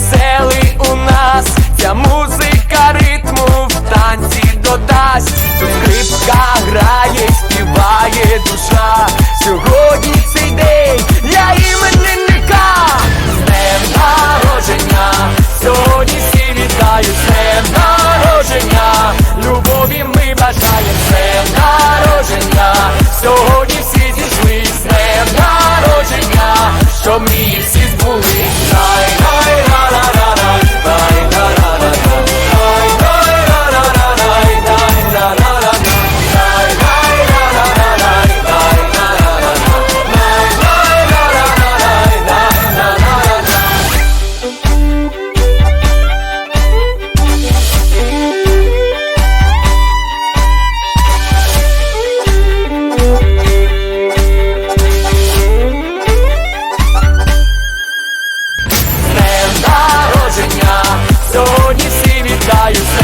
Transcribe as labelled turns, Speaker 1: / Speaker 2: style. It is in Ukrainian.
Speaker 1: веселий у нас ця музика. desires